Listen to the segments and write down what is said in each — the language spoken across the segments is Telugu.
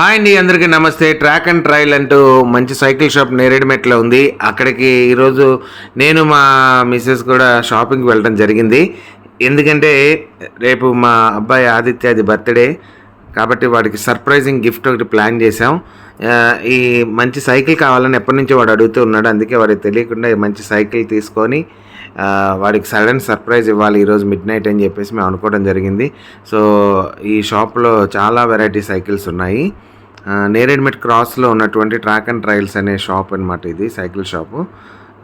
హాయ్ అండి అందరికీ నమస్తే. ట్రాక్ అండ్ ట్రైల్ అంటూ మంచి సైకిల్ షాప్ నేరేడుమెట్లో ఉంది. అక్కడికి ఈరోజు నేను మా మిస్సెస్ కూడా షాపింగ్కి వెళ్ళడం జరిగింది. ఎందుకంటే రేపు మా అబ్బాయి ఆదిత్యది బర్త్డే కాబట్టి వాడికి సర్ప్రైజింగ్ గిఫ్ట్ ఒకటి ప్లాన్ చేసాం ఈ మంచి సైకిల్ కావాలని ఎప్పటి నుంచో వాడు అడుగుతూ ఉన్నాడు. అందుకే వాడికి తెలియకుండా మంచి సైకిల్ తీసుకొని వాడికి సడన్ సర్ప్రైజ్ ఇవ్వాలి ఈరోజు మిడ్ నైట్ అని చెప్పేసి మేము అనుకోవడం జరిగింది. సో ఈ షాప్లో చాలా వెరైటీ సైకిల్స్ ఉన్నాయి. నేరేడ్మెట్ క్రాస్లో ఉన్నటువంటి ట్రాక్ అండ్ ట్రయల్స్ అనే షాప్ అన్నమాట ఇది సైకిల్ షాపు.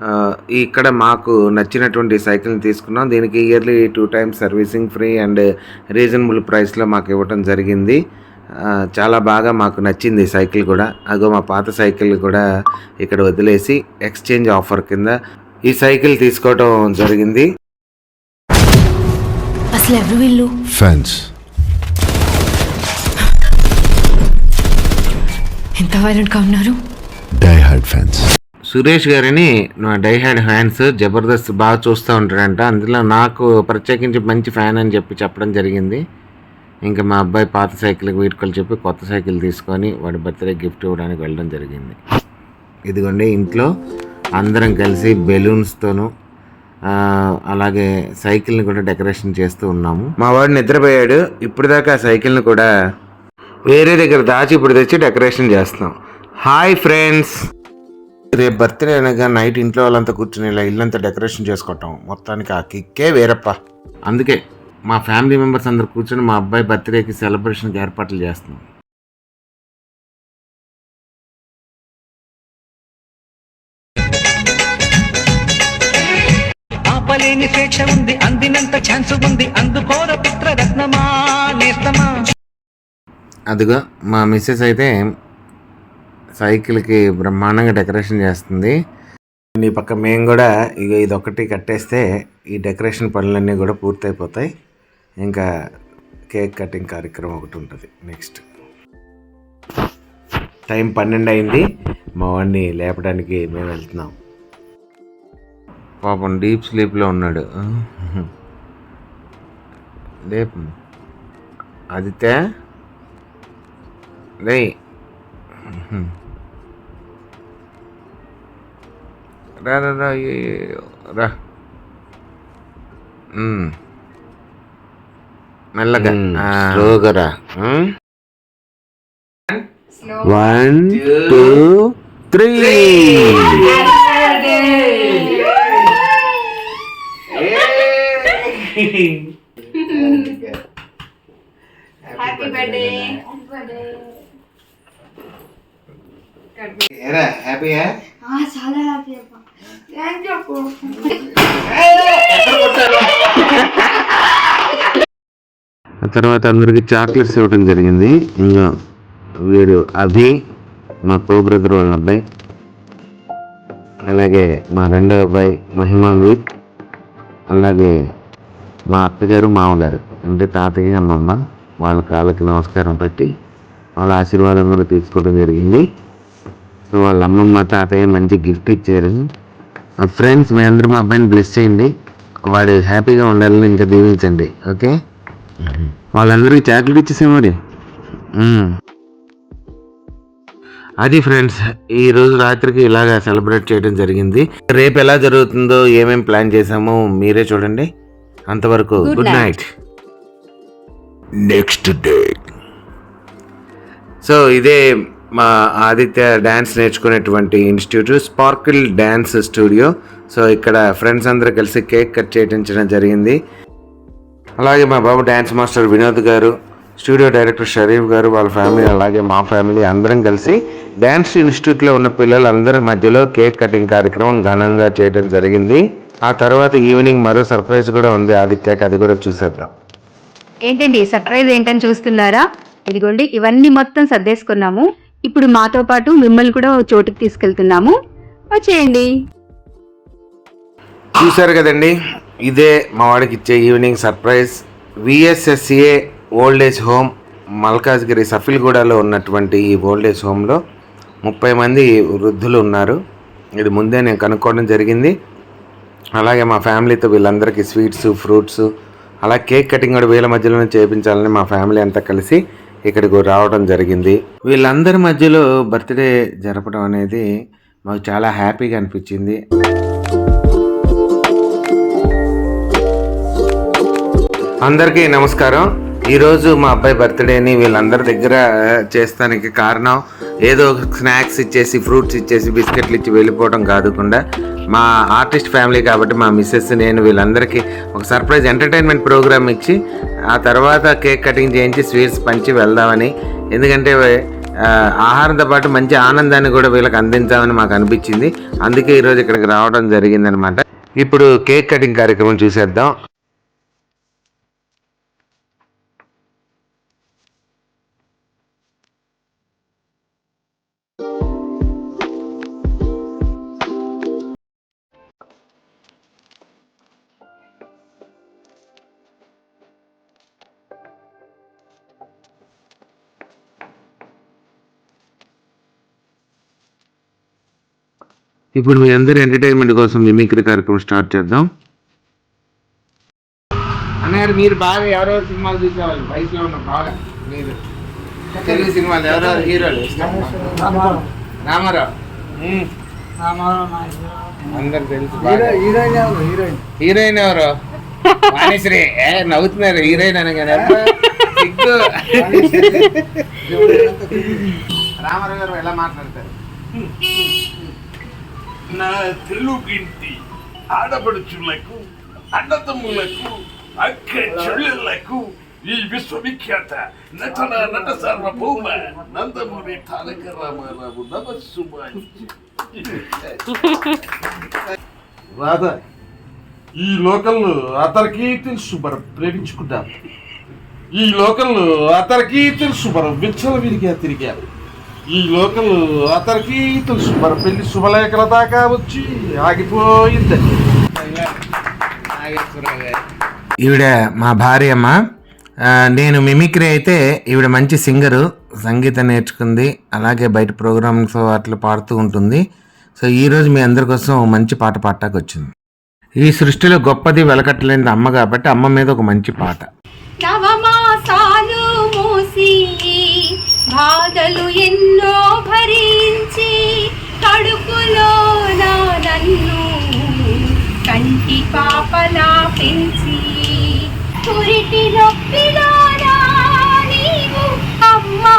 ఆ, ఇక్కడ మాకు నచ్చినటువంటి సైకిల్ని తీసుకున్నాం. దీనికి yearly two times servicing free and reasonable ప్రైస్లో మాకు ఇవ్వటం జరిగింది. చాలా బాగా మాకు నచ్చింది సైకిల్ కూడా. అగో మా పాత సైకిల్ కూడా ఇక్కడ వదిలేసి ఎక్స్చేంజ్ ఆఫర్ కింద ఈ సైకిల్ తీసుకోవటం జరిగింది. అసలు ఎవరు వీళ్ళు? ఫ్యాన్స్ ఎంత ఉన్నారు డై హార్డ్ ఫ్యాన్స్ సురేష్ గారిని నా డైహాడ్ ఫ్యాన్స్ జబర్దస్త్ బాగా చూస్తూ ఉంటాడంట. అందులో నాకు ప్రత్యేకించి మంచి ఫ్యాన్ అని చెప్పి చెప్పడం జరిగింది. ఇంకా మా అబ్బాయి పాత సైకిల్కి వీడుకోలు చెప్పి కొత్త సైకిల్ తీసుకొని వాడి బర్త్డే గిఫ్ట్ ఇవ్వడానికి వెళ్ళడం జరిగింది. ఇదిగోండి ఇంట్లో అందరం కలిసి బెలూన్స్తోనూ అలాగే సైకిల్ని కూడా డెకరేషన్ చేస్తూ ఉన్నాము. మా వాడు నిద్రపోయాడు. ఇప్పుడు దాకా సైకిల్ని కూడా వేరే దగ్గర దాచి ఇప్పుడు తెచ్చి డెకరేషన్ చేస్తాం హాయ్ ఫ్రెండ్స్ రేపు బర్త్డే అనగా నైట్ ఇంట్లో వాళ్ళంతా కూర్చుని ఇలా ఇల్లంతా డెకరేషన్ చేసుకోవటం. మొత్తానికి ఆ కిక్కే వేరప్ప. అందుకే మా ఫ్యామిలీ మెంబర్స్ అందరు కూర్చొని మా అబ్బాయి బర్త్డేకి సెలబ్రేషన్కి ఏర్పాట్లు చేస్తున్నాం. ఆపలేని స్వేచ్ఛ ఉంది అందినంత ఛాన్స్ ఉంది అందుకోర పుత్ర రత్నమా అదిగో మా మిస్సెస్ అయితే సైకిల్కి బ్రహ్మాండంగా డెకరేషన్ చేస్తుంది. ఈ పక్క మేము కూడా ఇక ఇది ఒకటి కట్టేస్తే ఈ డెకరేషన్ పనులన్నీ కూడా పూర్తయిపోతాయి. ఇంకా కేక్ కటింగ్ కార్యక్రమం ఒకటి ఉంటుంది నెక్స్ట్. టైం పన్నెండు అయింది. మా వాడిని లేపడానికి మేము వెళ్తున్నాం. పాపం డీప్ స్లీప్లో ఉన్నాడు. లేపు. ఆదిత్య? లే రా రా రా రా. మ్మ్. మెల్లగా. స్లోగా రా. One two three. ఏరా హ్యాపీయా చాలా హ్యాపీ అప్ప థ్యాంక్ యూ అప్పు. ఆ తర్వాత అందరికి చాక్లెట్స్ ఇవ్వడం జరిగింది. ఇంకా వీడు అభి మా కో బ్రదర్ వాళ్ళ అబ్బాయి అలాగే మా రెండో అబ్బాయి మహిమాన్విత్ అలాగే మా అత్తగారు మామగారు అంటే తాతయ్య అమ్మమ్మ వాళ్ళ కాళ్ళకి నమస్కారం పెట్టి వాళ్ళ ఆశీర్వాదం కూడా తీసుకోవడం జరిగింది. సో వాళ్ళ అమ్మమ్మ తాతయ్య మంచి గిఫ్ట్ ఇచ్చారు. ఫ్రెండ్స్ మీ అందరూ మా అబ్బాయిని బ్లెస్ చేయండి. వాడు హ్యాపీగా ఉండాలని ఇంకా దీవించండి. ఓకే వాళ్ళందరికీ చాక్లెట్ ఇచ్చేసే మరి. మ్మ్. అది ఫ్రెండ్స్ ఈ రోజు రాత్రికి ఇలాగా సెలబ్రేట్ చేయడం జరిగింది. రేపు ఎలా జరుగుతుందో ఏమేం ప్లాన్ చేసామో మీరే చూడండి. అంతవరకు good night next day so ఇదే మా Aditya dance నేర్చుకునేటువంటి institute sparkle dance studio. So ఇక్కడ ఫ్రెండ్స్ అందరూ కలిసి కేక్ కట్ చేయించడం జరిగింది. అలాగే మా బాబు డ్యాన్స్ మాస్టర్ వినోద్ గారు స్టూడియో డైరెక్టర్ షరీఫ్ గారు వాళ్ళ ఫ్యామిలీ అలాగే మా ఫ్యామిలీ అందరం కలిసి డ్యాన్స్ ఇన్స్టిట్యూట్లో ఉన్న పిల్లలందరి మధ్యలో కేక్ కటింగ్ కార్యక్రమం ఘనంగా చేయడం జరిగింది. ఆ తర్వాత ఈవినింగ్ మరో సర్ప్రైజ్ కూడా ఉంది ఆదిత్యకి అది కూడా చూసేద్దాం. ఏంటండి సర్ప్రైజ్ ఏంటని చూస్తున్నారా? ఇదిగోండి ఇవన్నీ మొత్తం సర్దేసుకున్నాము. ఇప్పుడు మాతో పాటు మిమ్మల్ని కూడా చోటుకి తీసుకెళ్తున్నాము. వచ్చేయండి. చూశారు కదండి ఇదే మా వాడికి ఇచ్చే evening surprise. VSSA old age home Malkajgiri సఫిల్గూడలో ఉన్నటువంటి ఈ ఓల్డ్ ఏజ్ హోమ్లో ముప్పై మంది వృద్ధులు ఉన్నారు. ఇది ముందే నేను కనుక్కోవడం జరిగింది. అలాగే మా ఫ్యామిలీతో వీళ్ళందరికీ స్వీట్స్ ఫ్రూట్స్ అలా కేక్ కటింగ్ కూడా వీళ్ళ మధ్యలోనే చేయించాలని మా ఫ్యామిలీ అంతా కలిసి ఇక్కడికి రావడం జరిగింది. వీళ్ళందరి మధ్యలో బర్త్డే జరపడం అనేది మాకు చాలా హ్యాపీగా అనిపించింది. అందరికీ నమస్కారం. ఈరోజు మా అబ్బాయి బర్త్డేని వీళ్ళందరి దగ్గర చేస్తానికి కారణం ఏదో స్నాక్స్ ఇచ్చేసి ఫ్రూట్స్ ఇచ్చేసి బిస్కెట్లు ఇచ్చి వెళ్ళిపోవడం కాదుకుండా మా ఆర్టిస్ట్ ఫ్యామిలీ కాబట్టి మా మిస్సెస్ నేను వీళ్ళందరికీ ఒక సర్ప్రైజ్ ఎంటర్టైన్మెంట్ ప్రోగ్రామ్ ఇచ్చి ఆ తర్వాత కేక్ కటింగ్ చేయించి స్వీట్స్ పంచి వెళ్దామని. ఎందుకంటే ఆహారంతో పాటు మంచి ఆనందాన్ని కూడా వీళ్ళకి అందించామని మాకు అనిపించింది. అందుకే ఈరోజు ఇక్కడికి రావడం జరిగిందనమాట. ఇప్పుడు కేక్ కటింగ్ కార్యక్రమం చూసేద్దాం. ఇప్పుడు మీ అందరి ఎంటర్టైన్మెంట్ కోసం మిమిక్రీ కార్యక్రమం స్టార్ట్ చేద్దాం. అన్నగారు మీరు బాగా ఎవరెవరు సినిమాలు చూసేవాళ్ళు? వయసులో ఉన్న బాగా మీరు. తెలుగు సినిమాలు ఎవరెవరు హీరోలు? రామారావు. అందరు తెలుసు. హీరోయిన్ ఎవరు? వాణిశ్రీ. ఏ నవ్వుతున్నారు. హీరోయిన్ అనగానే. రామారావు గారు ఎలా మాట్లాడతారు? నా తెలుగింటి ఆడపడుచులకు అన్నదమ్ములకు అక్క చెల్లెళ్ళకు ఈ విశ్వవిఖ్యాత నటన నట సార్వభౌమ నందమూరి తారక రామారావు నమస్సు రాధా ఈ లోకంలో అతనికి తెలుసు మనం ప్రేమించుకుంటాం. ఈ లోకంలో అతనికి తెలుసు మనం విచ్చల విరిగా తిరిగారు ఈ లోకల్ అతనికి తెలుసు. మన పెళ్ళి శుభలేఖల దాకా వచ్చి ఆగిపోయిందండి ఈవిడ మా భార్య అమ్మ నేను మిమిక్రీ అయితే ఈవిడ మంచి సింగరు. సంగీతం నేర్చుకుంది. అలాగే బయట ప్రోగ్రామ్స్ అట్లా పాడుతూ ఉంటుంది. సో ఈరోజు మీ అందరి కోసం మంచి పాట పాడటానికి వచ్చింది. ఈ సృష్టిలో గొప్పది వెలకట్టలేని అమ్మ కాబట్టి అమ్మ మీద ఒక మంచి పాట. బాధలు ఎన్నో భరించి కడుపులో నా నన్ను కంటి పాపలా పెంచి పురిటి నొప్పిలోనా నీవు అమ్మా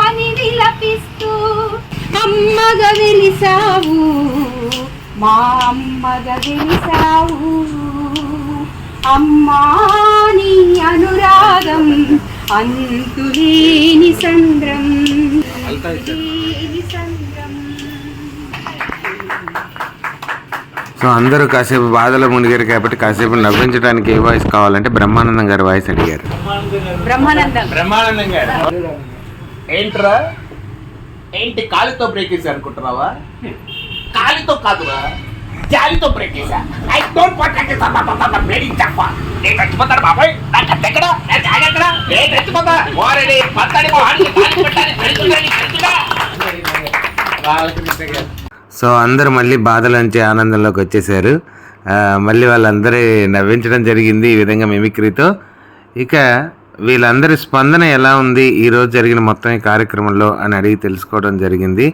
అని విలపిస్తూ అమ్మగా వెలిసావు మా అమ్మగా వెలిసావు. అమ్మా నీ అనురాగం అంతులేని సంద్రం. సో అందరూ కాసేపు బాధలో మునిగారు కాబట్టి కాసేపు నవ్వించడానికి ఏ వాయిస్ కావాలంటే బ్రహ్మానందం గారి వాయిస్ అడిగారు. బ్రహ్మానందం. బ్రహ్మానందం గారు. ఏంట్రా? ఏంటి కాలితో బ్రేక్ వేసి అనుకుంటున్నావా? కాలితో కాదురా. జాలితో బ్రేక్ వేసా I don't want to braiding చెప్ప నేను చచ్చిపోతాను బాబాయ్. నా కత్తి ఎక్కడ? నా జాలి ఎక్కడ? నేను చచ్చిపోతా ఓరడి పత్తడి వాడిని కాలి పెట్టాలి. కలుగుతాని కలుగుతా సో అందరూ మళ్ళీ బాధలోంచి ఆనందంలోకి వచ్చేసారు ఆ, మళ్ళీ వాళ్ళందరి నవ్వించడం జరిగింది ఈ విధంగా మిమిక్రీతో. ఇక వీళ్ళందరి స్పందన ఎలా ఉంది? ఈ రోజు జరిగిన మొత్తం ఈ కార్యక్రమంలో అని అడిగి తెలుసుకోవడం జరిగింది.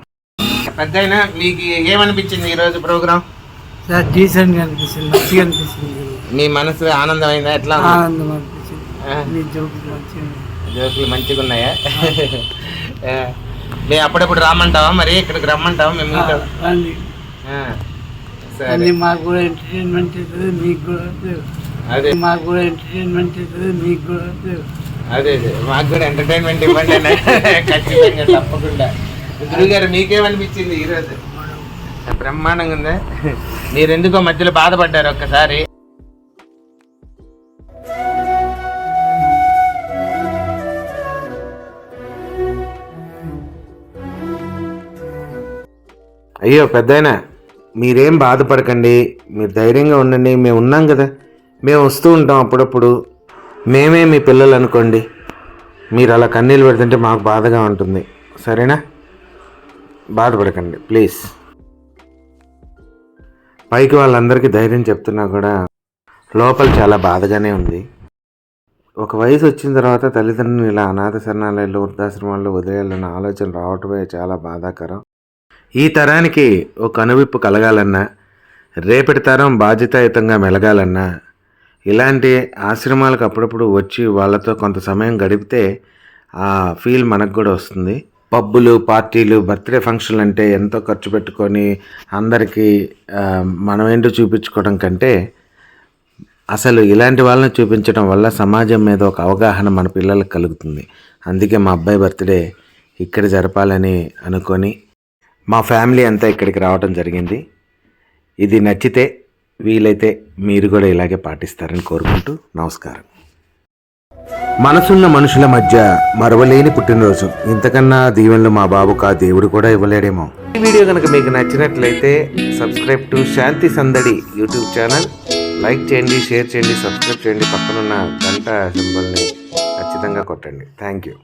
పెద్ద మీకు ఏమనిపించింది ఈ రోజు ప్రోగ్రామ్ డీసెంట్గా అనిపిస్తుంది మంచిగా అనిపిస్తుంది. మీ మనసు ఆనందమైందా? ఎట్లా? ఆనందం అనిపిస్తుంది. మీ జోకులు మంచిగా జోకులు మంచిగా ఉన్నాయా? మేము అప్పుడప్పుడు రామంటావా మరి? ఇక్కడికి రమ్మంటావా? మేము సరే. మాకు కూడా ఎంటర్టైన్మెంట్ అవుతుంది మీకు కూడా. అదే. మాకు కూడా ఎంటర్టైన్మెంట్ అవుతుంది మీకు కూడా. అదే అదే. మాకు కూడా ఎంటర్టైన్మెంట్ ఇవ్వండి ఖచ్చితంగా తప్పకుండా. గురువు గారు మీకేమనిపించింది ఈరోజు? బ్రహ్మాండంగా ఉందా మీరెందుకో మధ్యలో బాధపడ్డారు ఒక్కసారి. అయ్యో పెద్దయినా మీరేం బాధపడకండి. మీరు ధైర్యంగా ఉండండి. మేము ఉన్నాం కదా. మేము వస్తూ ఉంటాం అప్పుడప్పుడు. మేమే మీ పిల్లలు అనుకోండి. మీరు అలా కన్నీళ్ళు పెడుతుంటే మాకు బాధగా ఉంటుంది. సరేనా? బాధపడకండి. ప్లీజ్. పైకి వాళ్ళందరికీ ధైర్యం చెప్తున్నా కూడా లోపల చాలా బాధగానే ఉంది. ఒక వయసు వచ్చిన తర్వాత తల్లిదండ్రులు ఇలా అనాథ శరణాలయాల్లో వృద్ధాశ్రమాల్లో వదిలేయాలన్న ఆలోచన రావటమే చాలా బాధాకరం. ఈ తరానికి ఒక అనువిప్పు కలగాలన్నా రేపటి తరం బాధ్యతాయుతంగా మెలగాలన్నా ఇలాంటి ఆశ్రమాలకు అప్పుడప్పుడు వచ్చి వాళ్ళతో కొంత సమయం గడిపితే ఆ ఫీల్ మనకు కూడా వస్తుంది. పబ్బులు పార్టీలు బర్త్డే ఫంక్షన్లు అంటే ఎంతో ఖర్చు పెట్టుకొని అందరికీ మనం ఏంటో చూపించుకోవడం కంటే అసలు ఇలాంటి వాళ్ళని చూపించడం వల్ల సమాజం మీద ఒక అవగాహన మన పిల్లలకు కలుగుతుంది. అందుకే మా అబ్బాయి బర్త్డే ఇక్కడ జరపాలని అనుకొని మా ఫ్యామిలీ అంతా ఇక్కడికి రావడం జరిగింది. ఇది నచ్చితే వీలైతే మీరు కూడా ఇలాగే పాటిస్తారని కోరుకుంటూ నమస్కారం. మనసున్న మనుషుల మధ్య మరవలేని పుట్టినరోజు. ఇంతకన్నా దీవెనలు మా బాబుకు ఆ దేవుడు కూడా ఇవ్వలేడేమో. ఈ వీడియో కనుక మీకు నచ్చినట్లయితే subscribe to Shanti Sandadi YouTube channel. Like చేయండి షేర్ చేయండి సబ్స్క్రైబ్ చేయండి. పక్కనున్న గంట సింబల్ని ఖచ్చితంగా కొట్టండి. Thank you.